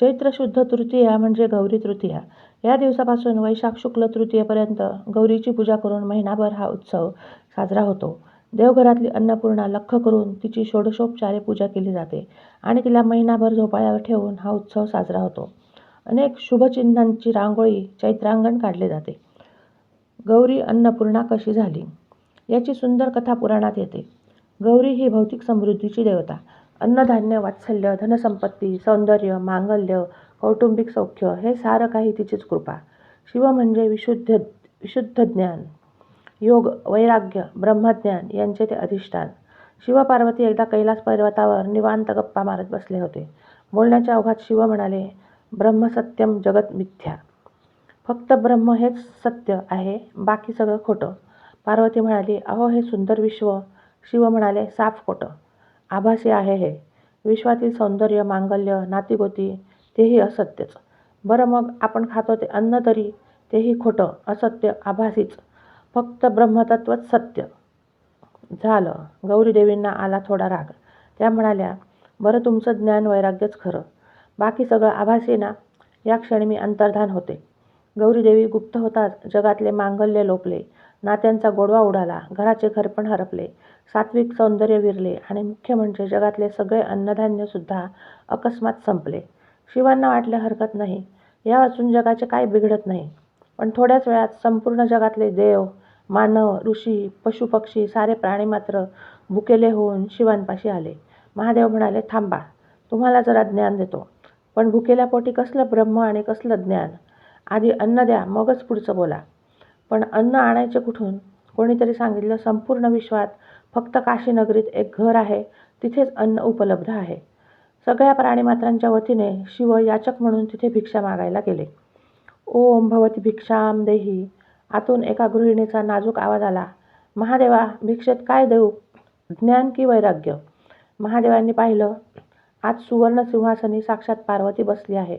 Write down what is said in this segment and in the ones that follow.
चैत्र शुद्ध तृतीया म्हणजे गौरी तृतीया. या दिवसापासून वैशाख शुक्ल तृतीयेपर्यंत गौरीची पूजा करून महिनाभर हा उत्सव साजरा होतो. देवघरातली अन्नपूर्णा लख करून तिची षोडशोपचारे पूजा केली जाते आणि तिला महिनाभर झोपाळ्यावर ठेवून हा उत्सव साजरा होतो. अनेक शुभचिन्हांची रांगोळी चैत्रांगण काढले जाते. गौरी अन्नपूर्णा कशी झाली? याची सुंदर कथा पुराणात येते. गौरी ही भौतिक समृद्धीची देवता. अन्नधान्य, वात्सल्य, धनसंपत्ती, सौंदर्य, मांगल्य, कौटुंबिक सौख्य हे सारं काही तिचीच कृपा. शिव म्हणजे विशुद्ध विशुद्ध ज्ञान, योग, वैराग्य, ब्रह्मज्ञान यांचे ते अधिष्ठान. शिव-पार्वती एकदा कैलास पर्वतावर निवांत गप्पा मारत बसले होते. बोलण्याच्या ओघात शिव म्हणाले, ब्रह्म सत्यम जगत मिथ्या. फक्त ब्रह्म हेच सत्य आहे, बाकी सगळं खोटं. पार्वती म्हणाली, अहो हे सुंदर विश्व. शिव म्हणाले, साफ खोटं. आभासी आहे हे. विश्वातील सौंदर्य, मांगल्य, नातीगोती तेही असत्यच. बरं मग आपण खातो ते अन्न तरी? तेही खोटं, असत्य, आभासीच. फक्त ब्रह्मतत्वच सत्य. झालं. गौरीदेवींना आला थोडा राग. त्या म्हणाल्या, बरं तुमचं ज्ञान वैराग्यच खरं. बाकी सगळं आभासी ना? या क्षणी मी अंतर्धान होते. गौरीदेवी गुप्त होताच जगातले मांगल्य लोपले, नात्यांचा गोडवा उडाला, घराचे घरपण हरपले, सात्त्विक सौंदर्य विरले आणि मुख्य म्हणजे जगातले सगळे अन्नधान्यसुद्धा अकस्मात संपले. शिवांना वाटले हरकत नाही, यावाचून जगाचे काही बिघडत नाही. पण थोड्याच वेळात संपूर्ण जगातले देव, मानव, ऋषी, पशुपक्षी सारे प्राणी मात्र भुकेले होऊन शिवांपाशी आले. महादेव म्हणाले, थांबा, तुम्हाला जरा ज्ञान देतो. पण भुकेल्या पोटी कसलं ब्रह्म आणि कसलं ज्ञान? आधी अन्न द्या, मगच पुढचं बोला. पण अन्न आणायचे कुठून? कोणीतरी सांगितलं, संपूर्ण विश्वात फक्त काशीनगरीत एक घर आहे, तिथेच अन्न उपलब्ध आहे. सगळ्या प्राणीमात्रांच्या वतीने शिव याचक म्हणून तिथे भिक्षा मागायला गेले. ओम भवती भिक्षाम देही. आतून एका गृहिणीचा नाजूक आवाज आला, महादेवा, भिक्षेत काय देऊ? ज्ञान की वैराग्य? महादेवांनी पाहिलं, आत सुवर्ण सिंहासनी साक्षात पार्वती बसली आहे.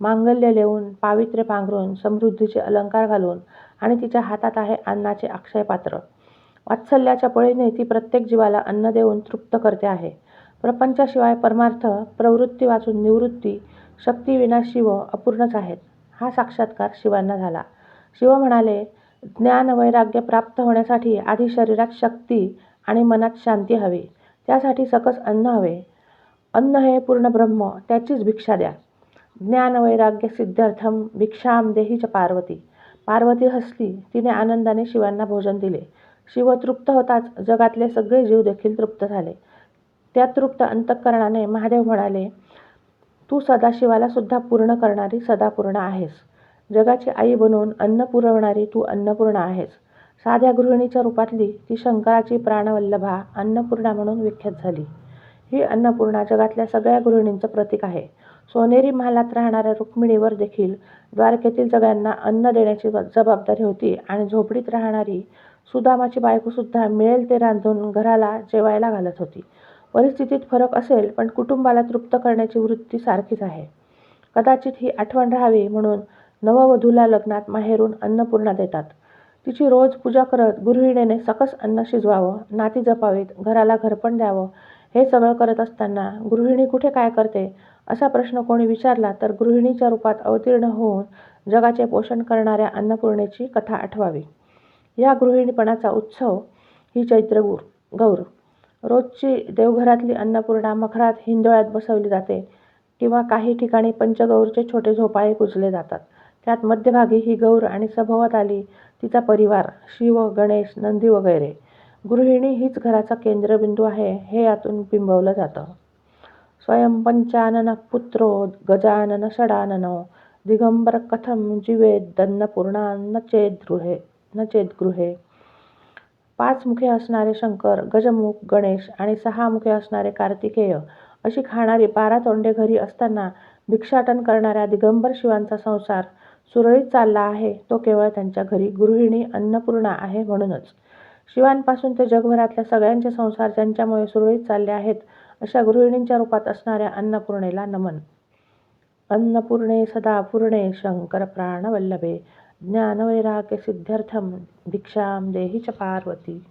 मांगल्य लिहून पावित्र्य पांघरून, समृद्धीचे अलंकार घालून आणि तिच्या हातात आहे अन्नाचे अक्षय पात्र. वात्सल्याच्या पळीने ती प्रत्येक जीवाला अन्न देऊन तृप्त करते आहे. प्रपंचाशिवाय परमार्थ, प्रवृत्ती वाचून निवृत्ती, शक्तीविना शिव अपूर्णच आहेत. हा साक्षात्कार शिवांना झाला. शिव म्हणाले, ज्ञान-वैराग्य प्राप्त होण्यासाठी आधी शरीरात शक्ती आणि मनात शांती हवी. त्यासाठी सकस अन्न हवे. अन्न हे पूर्ण ब्रह्म, त्याचीच भिक्षा द्या. ज्ञान-वैराग्य सिद्ध्यर्थम भिक्षाम देही च पार्वती. पार्वती हसली. तिने आनंदाने शिवांना भोजन दिले. शिव तृप्त होताच जगातले सगळे जीव देखील तृप्त झाले. त्या तृप्त अंतःकरणाने महादेव म्हणाले, तू सदाशिवाला सुद्धा पूर्ण करणारी सदापूर्ण आहेस. जगाची आई बनून अन्न पुरवणारी तू अन्नपूर्णा आहेस. साध्या गृहिणीच्या रूपातली ती शंकराची प्राणवल्लभा अन्नपूर्णा म्हणून विख्यात झाली. ही अन्नपूर्णा जगातल्या सगळ्या गृहिणींचं प्रतीक आहे. सोनेरी महालात राहणाऱ्या रुक्मिणीवर देखील द्वारकेतील सगळ्यांना अन्न देण्याची जबाबदारी होती आणि झोपडीत राहणारी सुदामाची बायकोसुद्धा मिळेल ते रांधून घराला जेवायला घालत होती. परिस्थितीत फरक असेल, पण कुटुंबाला तृप्त करण्याची वृत्ती सारखीच आहे. कदाचित ही आठवण राहावी म्हणून नववधूला लग्नात माहेरून अन्नपूर्णा देतात. तिची रोज पूजा करत गृहिणीने सकस अन्न शिजवावं, नाती जपावीत, घराला घरपण द्यावं हे सगळं करत असताना गृहिणी कुठे काय करते, असा प्रश्न कोणी विचारला तर गृहिणीच्या रूपात अवतीर्ण होऊन जगाचे पोषण करणाऱ्या अन्नपूर्णेची कथा आठवावी. या गृहिणीपणाचा उत्सव ही चैत्रगूर गौर. रोजची देवघरातली अन्नपूर्णा मखरात हिंदोळ्यात बसवली जाते किंवा काही ठिकाणी पंचगौरचे छोटे झोपाळे पुजले जातात. त्यात मध्यभागी ही गौर आणि सभोवताली तिचा परिवार शिव, गणेश, नंदी वगैरे. गृहिणी हीच घराचा केंद्रबिंदू आहे हे यातून बिंबवलं जातं. स्वयं पंचानन पुत्रो गजानन षडाननो दिगंबर कथं जीवेदन्नपूर्णां न चेद्गृहे. पाच मुखे असणारे शंकर, गजमुख गणेश आणि सहा मुखे असणारे कार्तिकेय अशी खाणारी बारा तोंडे घरी असताना भिक्षाटन करणाऱ्या दिगंबर शिवांचा संसार सुरळीत चालला आहे तो केवळ त्यांच्या घरी गृहिणी अन्नपूर्णा आहे म्हणूनच. शिवांपासून ते जगभरातल्या सगळ्यांचे संसार ज्यांच्यामुळे सुरळीत चालले आहेत अशा गृहिणींच्या रूपात असणाऱ्या अन्नपूर्णेला नमन. अन्नपूर्णे सदापूर्णे शंकरप्राणवल्लभे ज्ञान-वैराग्य सिद्ध्यर्थम भिक्षां देहि च पार्वती.